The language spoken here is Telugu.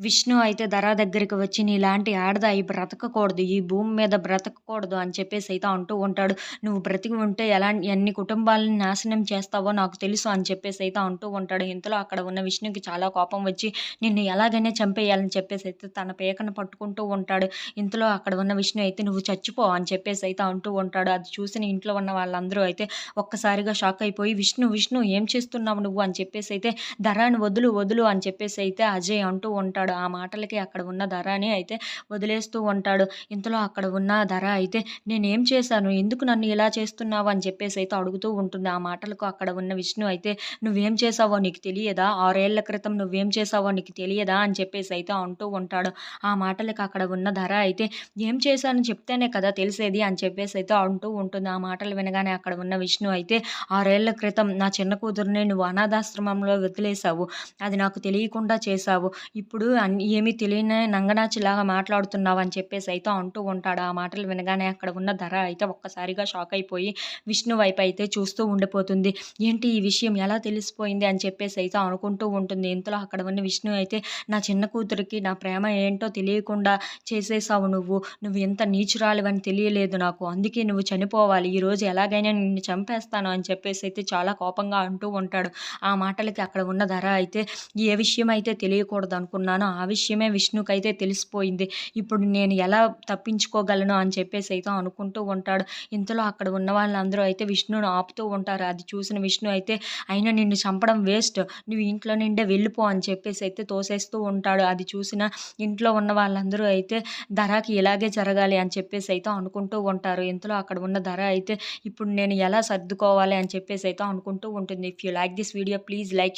విష్ణు అయితే ధర దగ్గరికి వచ్చి నీలాంటి ఆడదాయి బ్రతకకూడదు ఈ భూమి మీద బ్రతకకూడదు అని చెప్పేసి అయితే అంటూ ఉంటాడు. నువ్వు బ్రతికి ఉంటే ఎలా ఎన్ని కుటుంబాలను నాశనం చేస్తావో నాకు తెలుసు అని చెప్పేసి అయితే అంటూ ఉంటాడు. ఇంతలో అక్కడ ఉన్న విష్ణుకి చాలా కోపం వచ్చి నిన్ను ఎలాగైనా చంపేయాలని చెప్పేసి అయితే తన పేకను పట్టుకుంటూ ఉంటాడు. ఇంతలో అక్కడ ఉన్న విష్ణు అయితే నువ్వు చచ్చిపో అని చెప్పేసి అయితే అంటూ ఉంటాడు. అది చూసిన ఇంట్లో ఉన్న వాళ్ళందరూ అయితే ఒక్కసారిగా షాక్ అయిపోయి విష్ణు విష్ణు ఏం చేస్తున్నావు నువ్వు? అని చెప్పేసి అయితే ధరాన్ని వదులు వదులు అని చెప్పేసి అయితే అజయ్ అంటూ ఉంటాడు. ఆ మాటలకి అక్కడ ఉన్న ధరని అయితే వదిలేస్తూ ఉంటాడు. ఇంతలో అక్కడ ఉన్న ధర అయితే నేనేం చేశాను? ఎందుకు నన్ను ఇలా చేస్తున్నావు? అని చెప్పేసి అయితే అడుగుతూ ఉంటుంది. ఆ మాటలకు అక్కడ ఉన్న విష్ణు అయితే నువ్వేం చేసావో నీకు తెలియదా? ఆరేళ్ళ క్రితం నువ్వేం చేసావో నీకు తెలియదా? అని చెప్పేసి అయితే అంటూ ఉంటాడు. ఆ మాటలకు అక్కడ ఉన్న ధర అయితే ఏం చేశాను చెప్తేనే కదా తెలిసేది? అని చెప్పేసి అయితే అంటూ ఉంటుంది. ఆ మాటలు వినగానే అక్కడ ఉన్న విష్ణు అయితే ఆరేళ్ళ క్రితం నా చిన్న కూతురుని నువ్వు అనాథాశ్రమంలో వదిలేసావు అది నాకు తెలియకుండా చేశావు. ఇప్పుడు ఏమీ తెలియని నంగనాచిలాగా మాట్లాడుతున్నావు అని చెప్పేసి అయితే అంటూ ఉంటాడు. ఆ మాటలు వినగానే అక్కడ ఉన్న ధర అయితే ఒక్కసారిగా షాక్ అయిపోయి విష్ణు వైపు అయితే చూస్తూ ఉండిపోతుంది. ఏంటి ఈ విషయం? ఎలా తెలిసిపోయింది? అని చెప్పేసి అయితే అనుకుంటూ ఉంటుంది. ఇంతలో అక్కడ ఉన్న విష్ణు అయితే నా చిన్న కూతురికి నా ప్రేమ ఏంటో తెలియకుండా చేసేసావు నువ్వు. నువ్వు ఎంత నీచురాలివని తెలియలేదు నాకు. అందుకే నువ్వు చనిపోవాలి. ఈరోజు ఎలాగైనా నిన్ను చంపేస్తాను అని చెప్పేసి అయితే చాలా కోపంగా అంటూ ఉంటాడు. ఆ మాటలకి అక్కడ ఉన్న ధర అయితే ఏ విషయం అయితే తెలియకూడదు అనుకున్నాను ఆ విషయమే విష్ణుకైతే తెలిసిపోయింది. ఇప్పుడు నేను ఎలా తప్పించుకోగలను అని చెప్పేసి అయితే అనుకుంటూ ఉంటాడు. ఇంతలో అక్కడ ఉన్న వాళ్ళందరూ అయితే విష్ణును ఆపుతూ ఉంటారు. అది చూసిన విష్ణు అయితే అయినా నిన్ను చంపడం వేస్ట్. నువ్వు ఇంట్లో నిండే వెళ్ళిపో అని చెప్పేసి అయితే తోసేస్తూ ఉంటాడు. అది చూసిన ఇంట్లో ఉన్న వాళ్ళందరూ అయితే ధరకి ఇలాగే జరగాలి అని చెప్పేసి అయితే అనుకుంటూ ఉంటారు. ఇంతలో అక్కడ ఉన్న ధర అయితే ఇప్పుడు నేను ఎలా సర్దుకోవాలి అని చెప్పేసి అయితే అనుకుంటూ ఉంటుంది. If you like this video please like